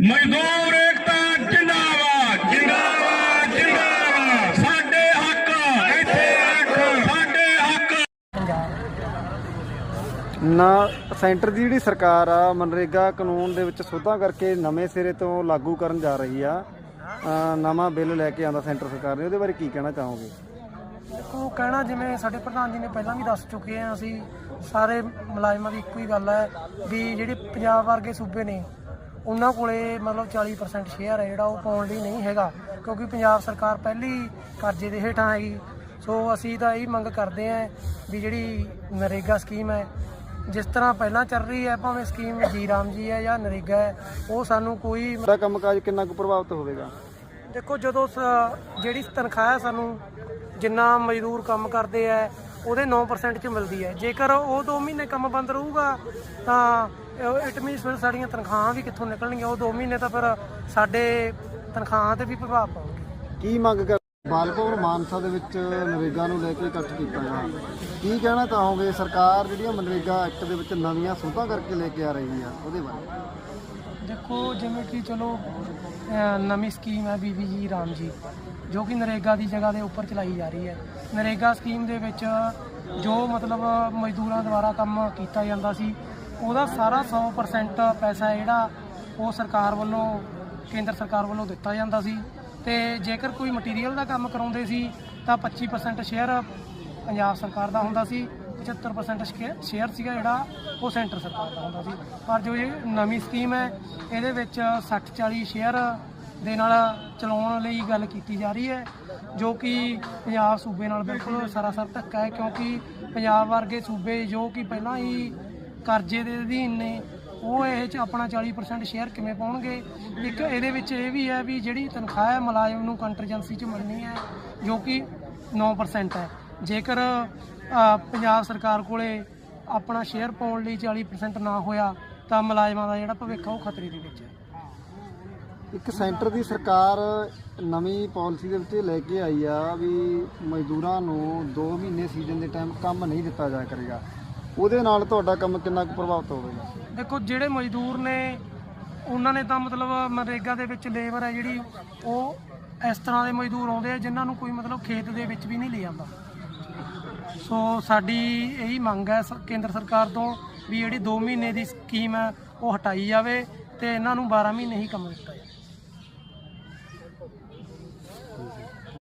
ਮਜ਼ਦੂਰ ਏਕਤਾ ਜਿੰਦਾਬਾਦ ਜਿੰਦਾਬਾਦ ਜਿੰਦਾਬਾਦ। ਸਾਡੇ ਹੱਕ ਇੱਥੇ ਰੱਖ ਸਾਡੇ ਹੱਕ। ਨਾ ਸੈਂਟਰ ਦੀ ਜਿਹੜੀ ਸਰਕਾਰ ਆ ਮਨਰੇਗਾ ਕਾਨੂੰਨ ਦੇ ਵਿੱਚ ਸੋਧਾਂ ਕਰਕੇ ਨਵੇਂ ਸਿਰੇ ਤੋਂ ਲਾਗੂ ਕਰਨ ਜਾ ਰਹੀ ਆ। ਨਵਾਂ ਬਿੱਲ ਲੈ ਕੇ ਆਂਦਾ ਸੈਂਟਰ ਸਰਕਾਰ ਨੇ ਉਹਦੇ ਬਾਰੇ ਕੀ ਕਹਿਣਾ ਚਾਹੋਗੇ? ਦੇਖੋ ਕਹਿਣਾ ਜਿਵੇਂ ਸਾਡੇ ਪ੍ਰਧਾਨ ਜੀ ਨੇ ਪਹਿਲਾਂ ਵੀ ਦੱਸ ਚੁੱਕੇ ਆ ਅਸੀਂ ਸਾਰੇ ਮੁਲਾਜ਼ਮਾਂ ਦੀ ਇੱਕੋ ਹੀ ਗੱਲ ਹੈ ਵੀ ਜਿਹੜੇ ਪੰਜਾਬ ਵਰਗੇ ਸੂਬੇ ਨੇ ਉਹਨਾਂ ਕੋਲੇ ਮਤਲਬ 40% ਸ਼ੇਅਰ ਹੈ ਜਿਹੜਾ ਉਹ ਪਾਉਣ ਲਈ ਨਹੀਂ ਹੈਗਾ ਕਿਉਂਕਿ ਪੰਜਾਬ ਸਰਕਾਰ ਪਹਿਲੀ ਕਰਜ਼ੇ ਦੇ ਹੇਠਾਂ ਹੈਗੀ ਸੋ ਅਸੀਂ ਤਾਂ ਇਹ ਮੰਗ ਕਰਦੇ ਆਂ ਵੀ ਜਿਹੜੀ ਨਰੇਗਾ ਸਕੀਮ ਹੈ ਜਿਸ ਤਰ੍ਹਾਂ ਪਹਿਲਾਂ ਚੱਲ ਰਹੀ ਹੈ ਭਾਵੇਂ ਸਕੀਮ ਜੀ ਰਾਮ ਜੀ ਹੈ ਜਾਂ ਨਰੇਗਾ ਹੈ ਉਹ ਸਾਨੂੰ ਕੋਈ ਤੁਹਾਡਾ ਕੰਮਕਾਜ ਕਿੰਨਾ ਕੁ ਪ੍ਰਭਾਵਿਤ ਹੋਵੇਗਾ? ਦੇਖੋ ਜਦੋਂ ਸ- ਜਿਹੜੀ ਤਨਖਾਹ ਹੈ ਸਾਨੂੰ ਜਿੰਨਾ ਮਜ਼ਦੂਰ ਕੰਮ ਕਰਦੇ ਐ ਉਹਦੇ 9% ਚ ਮਿਲਦੀ ਹੈ। ਜੇਕਰ ਉਹ 2 ਮਹੀਨੇ ਕੰਮ ਬੰਦ ਰਹੂਗਾ ਤਾਂ ਇਟ ਮੀਨਸ ਫਿਰ ਸਾਡੀਆਂ ਤਨਖਾਹਾਂ ਵੀ ਕਿੱਥੋਂ ਨਿਕਲਣਗੀਆਂ? ਉਹ 2 ਮਹੀਨੇ ਤਾਂ ਫਿਰ ਸਾਡੇ ਤਨਖਾਹਾਂ ਤੇ ਵੀ ਪ੍ਰਭਾਵ ਪਾਉਣਗੇ। ਕੀ ਮੰਗ ਕਰ ਬਾਲਪੁਰ ਮਾਨਸਾ ਦੇ ਵਿੱਚ ਨਰੇਗਾ ਨੂੰ ਲੈ ਕੇ ਇਕੱਠ ਕੀਤਾ ਗਿਆ। ਕੀ ਕਹਿਣਾ ਚਾਹੋਗੇ? ਸਰਕਾਰ ਜਿਹੜੀਆਂ ਮਨਰੇਗਾ ਐਕਟ ਦੇ ਵਿੱਚ ਨਵੀਆਂ ਸੋਧਾਂ ਕਰਕੇ ਲੈ ਕੇ ਆ ਰਹੀ ਆ ਉਹਦੇ ਬਾਰੇ? ਦੇਖੋ ਜਿਵੇਂ ਕਿ ਚਲੋ ਨਵੀਂ ਸਕੀਮ ਹੈ ਬੀਬੀ ਜੀ ਰਾਮ ਜੀ ਜੋ ਕਿ ਨਰੇਗਾ ਦੀ ਜਗ੍ਹਾ ਦੇ ਉੱਪਰ ਚਲਾਈ ਜਾ ਰਹੀ ਹੈ। ਨਰੇਗਾ ਸਕੀਮ ਦੇ ਵਿੱਚ ਜੋ ਮਤਲਬ ਮਜ਼ਦੂਰਾਂ ਦੁਆਰਾ ਕੰਮ ਕੀਤਾ ਜਾਂਦਾ ਸੀ ਉਹਦਾ ਸਾਰਾ 100% ਪੈਸਾ ਜਿਹੜਾ ਉਹ ਸਰਕਾਰ ਵੱਲੋਂ, ਕੇਂਦਰ ਸਰਕਾਰ ਵੱਲੋਂ ਦਿੱਤਾ ਜਾਂਦਾ ਸੀ। ਤੇ ਜੇਕਰ ਕੋਈ ਮਟੀਰੀਅਲ ਦਾ ਕੰਮ ਕਰਾਉਂਦੇ ਸੀ, ਤਾਂ 25% ਸ਼ੇਅਰ ਪੰਜਾਬ ਸਰਕਾਰ ਦਾ ਹੁੰਦਾ ਸੀ 75% ਸ਼ੇਅਰ ਸੀਗਾ ਜਿਹੜਾ ਉਹ ਸੈਂਟਰ ਸਰਕਾਰ ਦਾ ਹੁੰਦਾ ਸੀ। ਪਰ ਜੋ ਇਹ ਨਵੀਂ ਸਕੀਮ ਹੈ, ਇਹਦੇ ਵਿੱਚ 60 40 ਸ਼ੇਅਰ ਦੇ ਨਾਲ ਚਲਾਉਣ ਲਈ ਗੱਲ ਕੀਤੀ ਜਾ ਰਹੀ ਹੈ, ਜੋ ਕਿ ਪੰਜਾਬ ਸੂਬੇ ਨਾਲ ਬਿਲਕੁਲ ਸਰਾਸਰ ਧੱਕਾ ਹੈ, ਕਿਉਂਕਿ ਪੰਜਾਬ ਵਰਗੇ ਸੂਬੇ ਜੋ ਕਿ ਪਹਿਲਾਂ ਹੀ ਕਰਜ਼ੇ ਦੇ ਅਧੀਨ ਨੇ, ਉਹ ਇਹ ਚ ਆਪਣਾ 40% ਸ਼ੇਅਰ ਕਿਵੇਂ ਪਾਉਣਗੇ? ਇੱਕ ਇਹਦੇ ਵਿੱਚ ਇਹ ਵੀ ਹੈ ਵੀ ਜਿਹੜੀ ਤਨਖਾਹ ਹੈ, ਮੁਲਾਜ਼ਮ ਨੂੰ ਕੰਟਰਜੈਂਸੀ ਚ ਮਿਲਣੀ ਹੈ, ਜੋ ਕਿ 9% ਹੈ। ਜੇਕਰ ਪੰਜਾਬ ਸਰਕਾਰ ਕੋਲੇ ਆਪਣਾ ਸ਼ੇਅਰ ਪਾਉਣ ਲਈ 40% ਨਾ ਹੋਇਆ, ਤਾਂ ਮੁਲਾਜ਼ਮਾਂ ਦਾ ਜਿਹੜਾ ਭਵਿੱਖ ਉਹ ਖਤਰੇ ਦੇ ਵਿੱਚ ਹੈ। ਇੱਕ ਸੈਂਟਰ ਦੀ ਸਰਕਾਰ ਨਵੀਂ ਪਾਲਿਸੀ ਦੇ ਵਿੱਚ ਇਹ ਲੈ ਕੇ ਆਈ ਆ ਵੀ ਮਜ਼ਦੂਰਾਂ ਨੂੰ 2 ਮਹੀਨੇ ਸੀਜ਼ਨ ਦੇ ਟਾਈਮ ਕੰਮ ਨਹੀਂ ਦਿੱਤਾ ਜਾ ਕਰੇਗਾ। ਉਹਦੇ ਨਾਲ ਤੁਹਾਡਾ ਕੰਮ ਕਿੰਨਾ ਕੁ ਪ੍ਰਭਾਵਿਤ ਹੋਵੇਗਾ? ਦੇਖੋ ਜਿਹੜੇ ਮਜ਼ਦੂਰ ਨੇ ਉਹਨਾਂ ਨੇ ਤਾਂ ਮਤਲਬ ਮਨਰੇਗਾ ਦੇ ਵਿੱਚ ਲੇਬਰ ਹੈ ਜਿਹੜੀ ਉਹ ਇਸ ਤਰ੍ਹਾਂ ਦੇ ਮਜ਼ਦੂਰ ਆਉਂਦੇ ਆ ਜਿਨ੍ਹਾਂ ਨੂੰ ਕੋਈ ਮਤਲਬ ਖੇਤ ਦੇ ਵਿੱਚ ਵੀ ਨਹੀਂ ਲੈ ਜਾਂਦਾ ਸੋ ਸਾਡੀ ਇਹੀ ਮੰਗ ਹੈ ਸ- ਕੇਂਦਰ ਸਰਕਾਰ ਤੋਂ ਵੀ ਜਿਹੜੀ 2 ਮਹੀਨੇ ਦੀ ਸਕੀਮ ਹੈ ਉਹ ਹਟਾਈ ਜਾਵੇ ਤੇ ਇਹਨਾਂ ਨੂੰ 12 ਮਹੀਨੇ ਹੀ ਕੰਮ ਦਿੱਤਾ ਜਾਵੇ।